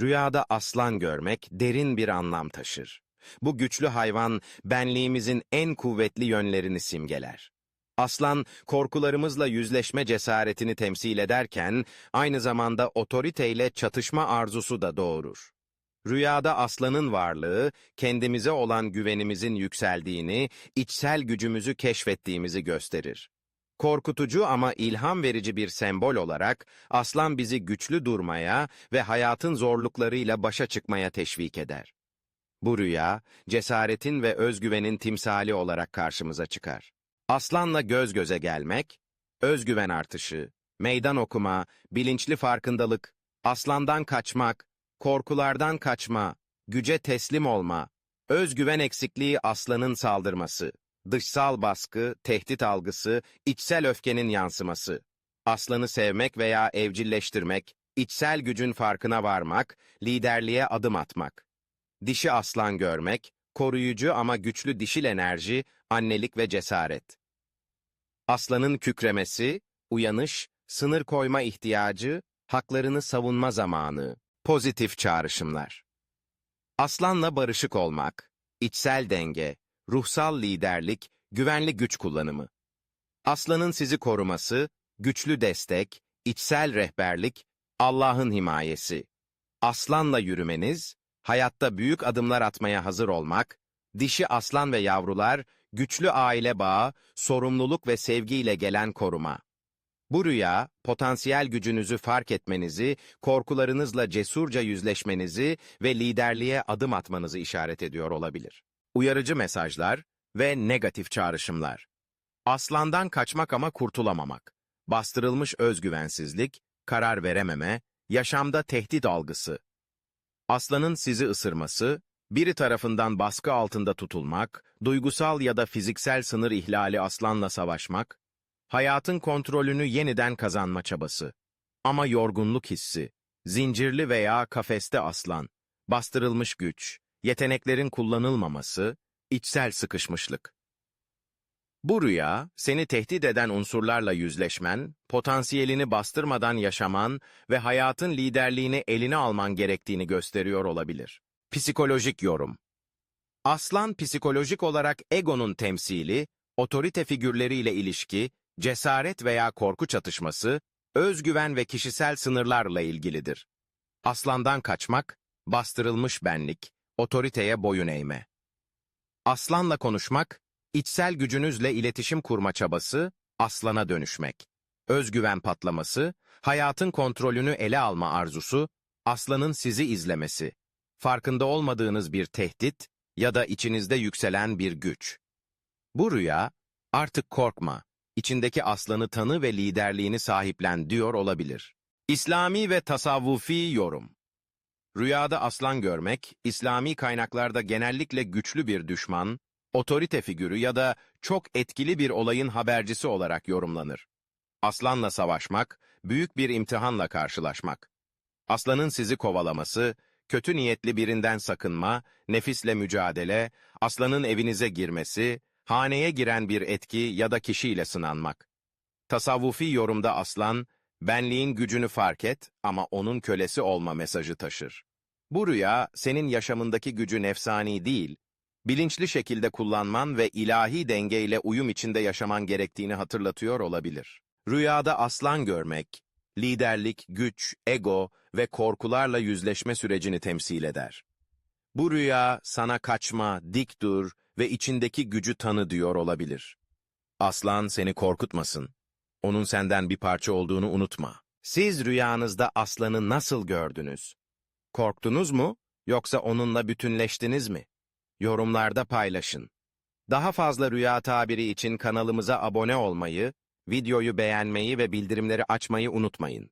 Rüyada aslan görmek derin bir anlam taşır. Bu güçlü hayvan benliğimizin en kuvvetli yönlerini simgeler. Aslan, korkularımızla yüzleşme cesaretini temsil ederken, aynı zamanda otoriteyle çatışma arzusu da doğurur. Rüyada aslanın varlığı, kendimize olan güvenimizin yükseldiğini, içsel gücümüzü keşfettiğimizi gösterir. Korkutucu ama ilham verici bir sembol olarak, aslan bizi güçlü durmaya ve hayatın zorluklarıyla başa çıkmaya teşvik eder. Bu rüya, cesaretin ve özgüvenin timsali olarak karşımıza çıkar. Aslanla göz göze gelmek, özgüven artışı, meydan okuma, bilinçli farkındalık, aslandan kaçmak, korkulardan kaçma, güce teslim olma, özgüven eksikliği aslanın saldırması, dışsal baskı, tehdit algısı, içsel öfkenin yansıması, aslanı sevmek veya evcilleştirmek, içsel gücün farkına varmak, liderliğe adım atmak. Dişi aslan görmek, koruyucu ama güçlü dişil enerji, annelik ve cesaret. Aslanın kükremesi, uyanış, sınır koyma ihtiyacı, haklarını savunma zamanı, pozitif çağrışımlar. Aslanla barışık olmak, içsel denge, ruhsal liderlik, güvenli güç kullanımı. Aslanın sizi koruması, güçlü destek, içsel rehberlik, Allah'ın himayesi. Aslanla yürümeniz, hayatta büyük adımlar atmaya hazır olmak, dişi aslan ve yavrular, güçlü aile bağı, sorumluluk ve sevgiyle gelen koruma. Bu rüya, potansiyel gücünüzü fark etmenizi, korkularınızla cesurca yüzleşmenizi ve liderliğe adım atmanızı işaret ediyor olabilir. Uyarıcı mesajlar ve negatif çağrışımlar. Aslandan kaçmak ama kurtulamamak. Bastırılmış özgüvensizlik, karar verememe, yaşamda tehdit algısı. Aslanın sizi ısırması, biri tarafından baskı altında tutulmak, duygusal ya da fiziksel sınır ihlali aslanla savaşmak, hayatın kontrolünü yeniden kazanma çabası. Ama yorgunluk hissi, zincirli veya kafeste aslan, bastırılmış güç, yeteneklerin kullanılmaması, içsel sıkışmışlık. Bu rüya, seni tehdit eden unsurlarla yüzleşmen, potansiyelini bastırmadan yaşaman ve hayatın liderliğini eline alman gerektiğini gösteriyor olabilir. Psikolojik yorum Aslan psikolojik olarak egonun temsili, otorite figürleriyle ilişki, cesaret veya korku çatışması, özgüven ve kişisel sınırlarla ilgilidir. Aslandan kaçmak, bastırılmış benlik, otoriteye boyun eğme. Aslanla konuşmak, içsel gücünüzle iletişim kurma çabası, aslana dönüşmek. Özgüven patlaması, hayatın kontrolünü ele alma arzusu, aslanın sizi izlemesi. Farkında olmadığınız bir tehdit ya da içinizde yükselen bir güç. Bu rüya, artık korkma, içindeki aslanı tanı ve liderliğini sahiplen diyor olabilir. İslami ve tasavvufi yorum Rüyada aslan görmek, İslami kaynaklarda genellikle güçlü bir düşman, otorite figürü ya da çok etkili bir olayın habercisi olarak yorumlanır. Aslanla savaşmak, büyük bir imtihanla karşılaşmak. Aslanın sizi kovalaması, kötü niyetli birinden sakınma, nefisle mücadele, aslanın evinize girmesi, haneye giren bir etki ya da kişiyle sınanmak. Tasavvufi yorumda aslan, benliğin gücünü fark et ama onun kölesi olma mesajı taşır. Bu rüya, senin yaşamındaki gücü nefsani değil, bilinçli şekilde kullanman ve ilahi dengeyle uyum içinde yaşaman gerektiğini hatırlatıyor olabilir. Rüyada aslan görmek, liderlik, güç, ego ve korkularla yüzleşme sürecini temsil eder. Bu rüya sana kaçma, dik dur ve içindeki gücü tanı diyor olabilir. Aslan seni korkutmasın. Onun senden bir parça olduğunu unutma. Siz rüyanızda aslanı nasıl gördünüz? Korktunuz mu yoksa onunla bütünleştiniz mi? Yorumlarda paylaşın. Daha fazla rüya tabiri için kanalımıza abone olmayı, videoyu beğenmeyi ve bildirimleri açmayı unutmayın.